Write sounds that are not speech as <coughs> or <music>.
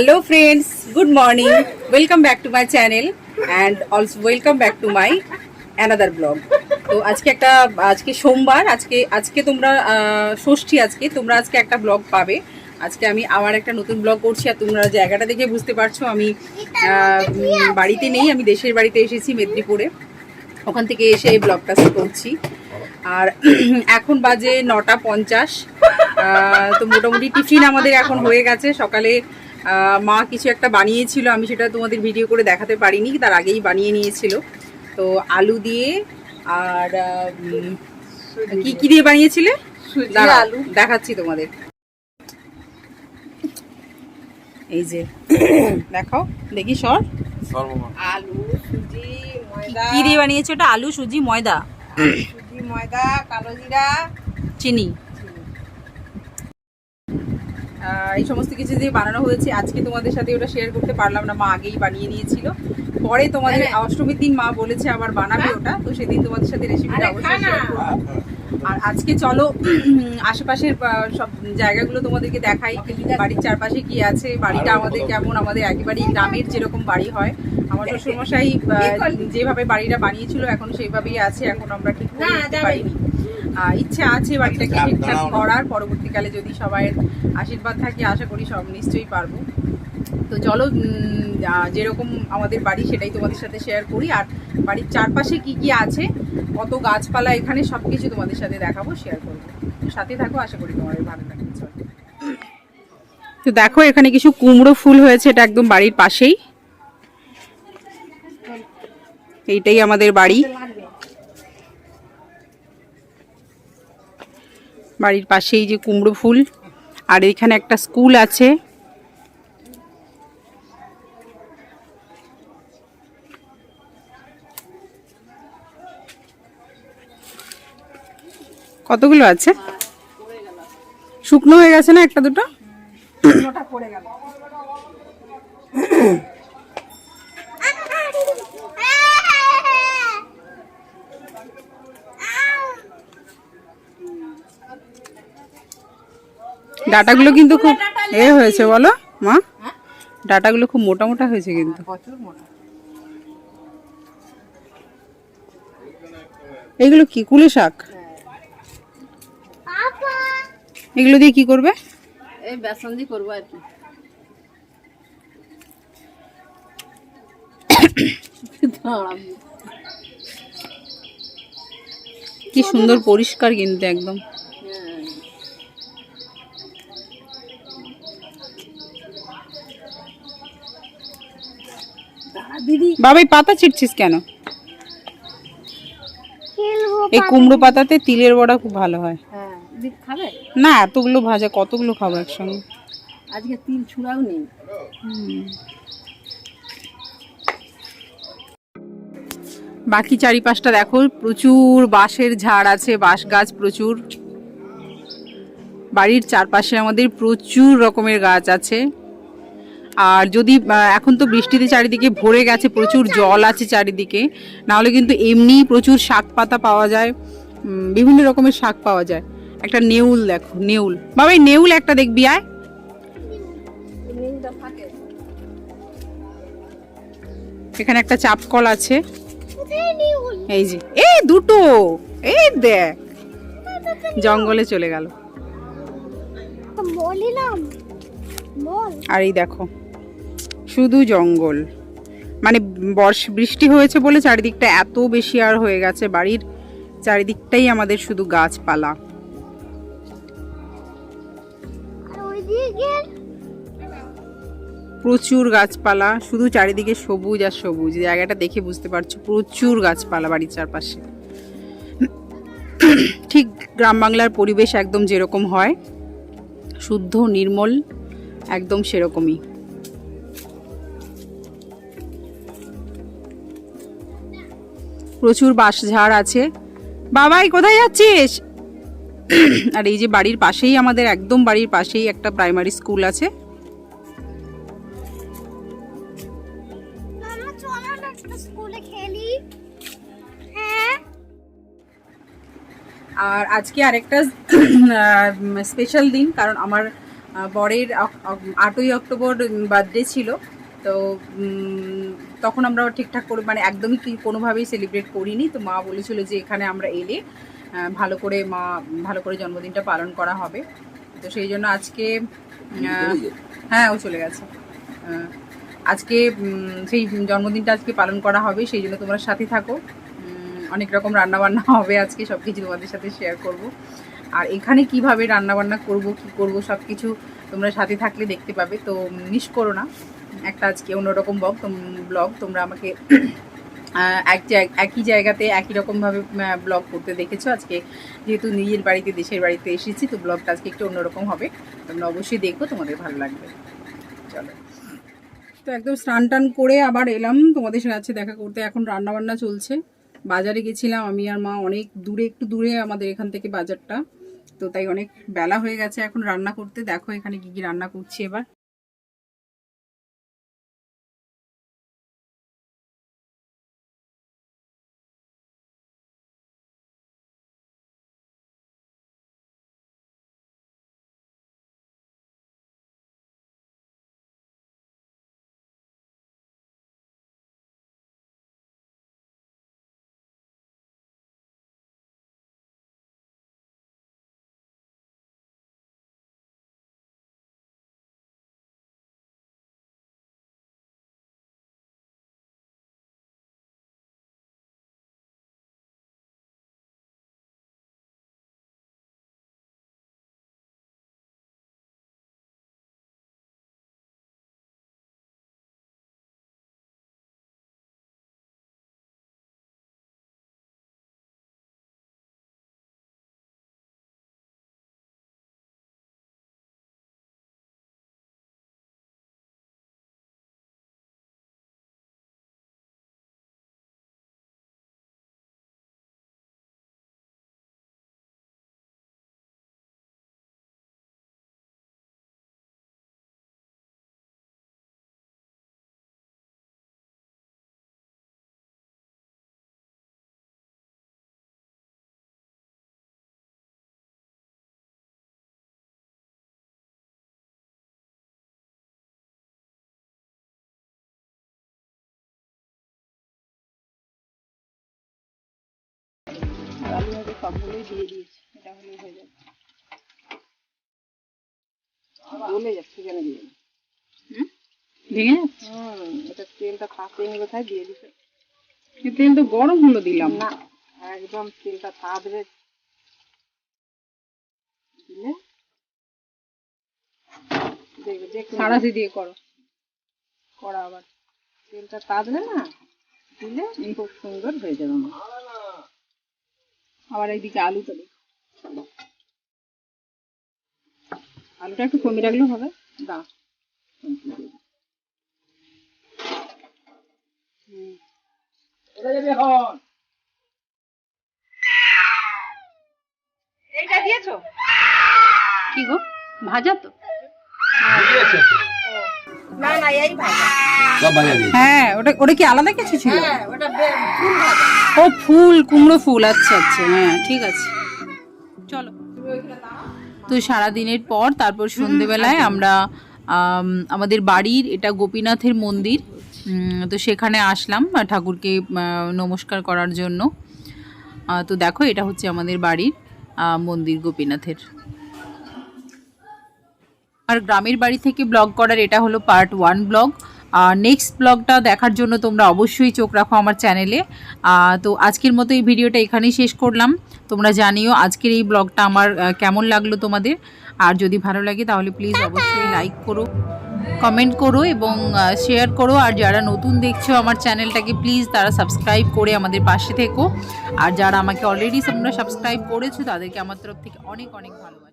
Hello friends good morning welcome back to my channel and also welcome back to my another blog তো আজকে একটা, আজকে সোমবার, আজকে আজকে তোমরা ষষ্ঠী আজকে, তোমরা আজকে একটা ব্লগ পাবে। আজকে আমি আবার একটা নতুন ব্লগ করছি আর তোমরা জায়গাটা দেখে বুঝতে পারছ। আমি বাড়িতে নেই, আমি দেশের বাড়িতে এসেছি মেদিনীপুরে। ওখান থেকে এসে এই ব্লগটা করছি। আর <clears throat> এখন বাজে নটা পঞ্চাশ। তো মোটামুটি টিফিন আমাদের এখন হয়ে গেছে। সকালে মা কিছু একটা বানিয়েছিল আমি সেটা তোমাদের ভিডিও করে দেখাতে পারিনি তার আগেই বানিয়ে নিয়েছিল। তো আলু দিয়ে আর কি কি দিয়ে বানিয়েছিলে? আলু। দেখাচ্ছি তোমাদের। এই যে দেখাও দেখি সর। আলু সুজি ময়দা। কি দিয়ে বানিয়েছো ওটা? আলু সুজি ময়দা। সুজি ময়দা কালো জিরা। চিনি। এই সমস্ত কিছু দিয়ে বানানো হয়েছে। আজকে তোমাদের সাথে ওটা শেয়ার করতে পারলাম না মা আগেই বানিয়ে নিয়েছিল পরে তোমাদের হ্যাঁ। অষ্টমীর দিন মা বলেছে আবার বানাবে ওটা তো সেদিন তোমাদের সাথে রেসিপিটা আরে অবশ্যই শেয়ার করব। আর আজকে চলো আশেপাশের সব জায়গাগুলো তোমাদেরকে দেখাই। বাড়ির চারপাশে কি আছে বাড়িটা আমাদের কেমন আমাদের একেবারেই গ্রামের যেরকম বাড়ি হয়। আমার শ্বশুরমশাই যেভাবে বাড়িটা বানিয়েছিল এখন সেইভাবেই আছে এখন আমরা ঠিক করে ইচ্ছে আছে বাড়িটাকে ঠিকঠাক করার। পরবর্তীকালে যদি সবাই আশীর্বাদ থাকে আশা করি সব নিশ্চয়ই পারব। তো চলো যেরকম আমাদের বাড়ি সেটাই তোমাদের সাথে শেয়ার করি। আর বাড়ির চারপাশে কি কি আছে কত গাছপালা এখানে সব কিছু তোমাদের সাথে দেখাবো শেয়ার করব। সাথে থাকো আশা করি তোমাদের ভালো লাগবে। চলো। তো দেখো এখানে কিছু কুমড়ো ফুল হয়েছে এটা একদম বাড়ির পাশেই। এইটাই আমাদের বাড়ি। বাড়ির পাশেই যে কুমড়ো ফুল। আর এখানে একটা স্কুল আছে। কতগুলো আছে? শুকনো হয়ে গেছে না একটা দুটো? পড়ে গেল। ডাটাগুলো কিন্তু খুব এ হয়েছে বলো মা। ডাটাগুলো খুব মোটা মোটা হয়েছে কিন্তু। প্রচুর মোটা? এগুলো কি কুলে শাক? এগুলো দিয়ে কি করবে? এই বেসন দিয়ে করব আর কি। কি সুন্দর পরিষ্কার কিন্তু একদম। দাঁড়া দিদি। বাবা এই পাতা ছিটছিস কেন? এই কুমড়ো পাতাতে তিলের বড়া খুব ভালো হয়। হ্যাঁ না এতগুলো ভাজা কতগুলো খাব একসঙ্গে? আজকে তিল ছুঁড়াও নেই। বাকি চারিপাশটা দেখো প্রচুর বাঁশের ঝাড় আছে বাঁশ গাছ প্রচুর। বাড়ির চারপাশে আমাদের প্রচুর রকমের গাছ আছে। আর যদি এখন তো বৃষ্টিতে চারিদিকে ভরে গেছে প্রচুর জল আছে চারিদিকে নাহলে কিন্তু এমনি প্রচুর শাক পাতা পাওয়া যায় বিভিন্ন রকমের শাক পাওয়া যায়। একটা নেউল দেখো নেউল। বাবা এই নেউল একটা দেখবি আয়। এখানে একটা চাপকল আছে। এই যে এই দুটো এই দেখ জঙ্গলে চলে গেল। আর এই দেখো শুধু জঙ্গল। মানে বর্ষ বৃষ্টি হয়েছে বলে চারিদিকটা এত বেশি আর হয়ে গেছে বাড়ির চারিদিকটাই আমাদের শুধু গাছপালা। প্রচুর গাছপালা শুধু চারিদিকে সবুজ আর সবুজ জায়গাটা দেখে বুঝতে পারছ প্রচুর গাছপালা বাড়ির চারপাশে। ঠিক গ্রাম বাংলার পরিবেশ একদম যেরকম হয় শুদ্ধ নির্মল একদম সেরকমই। প্রচুর বাঁশঝাড় আছে। বাবাই কোথায় যাচ্ছিস? <coughs> আর এই যে বাড়ির পাশেই আমাদের একদম বাড়ির পাশেই একটা প্রাইমারি স্কুল আছে। হ্যাঁ? আর আজকে আরেকটা <coughs> স্পেশাল দিন কারণ আমার বরের আটই অক্টোবর বার্থডে ছিল। তো তখন আমরা ঠিকঠাক করে মানে একদমই কি কোনোভাবেই সেলিব্রেট করিনি। তো মা বলেছিল যে এখানে আমরা এলে ভালো করে মা ভালো করে জন্মদিনটা পালন করা হবে। তো সেই জন্য আজকে হ্যাঁ ও চলে গেছে। আজকে সেই জন্মদিনটা আজকে পালন করা হবে সেই জন্য তোমরা সাথে থাকো। অনেক রকম রান্না বান্না হবে আজকে সব কিছু তোমাদের সাথে শেয়ার করব। আর এখানে কীভাবে রান্না বান্না করব কি করব সব কিছু তোমরা সাথে থাকলে দেখতে পাবে তো মিস করো না। একটা আজকে অন্যরকম ব্লগ ব্লগ তোমরা আমাকে এক একই জায়গাতে একই রকমভাবে ব্লগ করতে দেখেছ। আজকে যেহেতু নিজের বাড়িতে, দেশের বাড়িতে এসেছি, তো ব্লগটা আজকে একটু অন্যরকম হবে। তোমরা অবশ্যই দেখো, তোমাদের ভালো লাগবে। চলো। তো একদম স্নান টান করে আবার এলাম। তোমাদের সাথে আছে দেখা করতে এখন রান্না বান্না চলছে। বাজারে গেছিলাম, আমি আর মা অনেক দূরে, একটু দূরে আমাদের এখান থেকে বাজারটা। তো তাই অনেক বেলা হয়ে গেছে, এখন রান্না করতে। দেখো এখানে কি কি রান্না করছি এবার। সবগুলোই দিয়ে দিয়েছি এটা হলেই হয়ে যাবে। গলে যাচ্ছে কেন দিয়ে ভেঙে যাচ্ছে? হুম এটা তেলটা থাকেনি কোথায় দিয়ে দিতে। তেল তো গরম হলো দিলাম। না একদম তেলটা তাঁতবে দিলে? দেখবে যে সারাশি দিয়ে করো। করা আবার। তেলটা না দিলে খুব সুন্দর হয়ে যাবে। আমার আবার এইদিকে আলুটা দিই আলুটা একটু কমিয়ে রাখলেও হবে। দাও এইটা দিয়েছ? কি গো? ভাজা তো? না না এই ভাজা। হ্যাঁ ওটা ওটা কি আলাদা কিছু ছিল? হ্যাঁ ওটা ফুল ও ফুল কুমড়ো ফুল আচ্ছা আচ্ছা হ্যাঁ ঠিক আছে। চলো। তো সারা দিনের পর তারপর সন্ধেবেলায় আমরা আমাদের বাড়ির এটা গোপীনাথের মন্দির। তো সেখানে আসলাম ঠাকুরকে নমস্কার করার জন্য। তো দেখো এটা হচ্ছে আমাদের বাড়ির মন্দির গোপীনাথের। আর গ্রামের বাড়ি থেকে ব্লগ করার এটা হলো পার্ট ওয়ান ব্লগ। নেক্সট ব্লগটা দেখার জন্য তোমরা অবশ্যই চোখ রাখো আমার চ্যানেলে তো আজকের মতো এই ভিডিওটা এখানেই শেষ করলাম। তোমরা জানিও আজকের এই ব্লগটা আমার কেমন লাগল তোমাদের? আর যদি ভালো লাগে তাহলে প্লিজ অবশ্যই লাইক করো কমেন্ট করো এবং শেয়ার করো। আর যারা নতুন দেখছ আমার চ্যানেলটাকে প্লিজ তারা সাবস্ক্রাইব করে আমাদের পাশে থেকো। আর যারা আমাকে অলরেডি তোমরা সাবস্ক্রাইব করেছ তাদেরকে আমার তরফ থেকে অনেক অনেক ভালোবাসা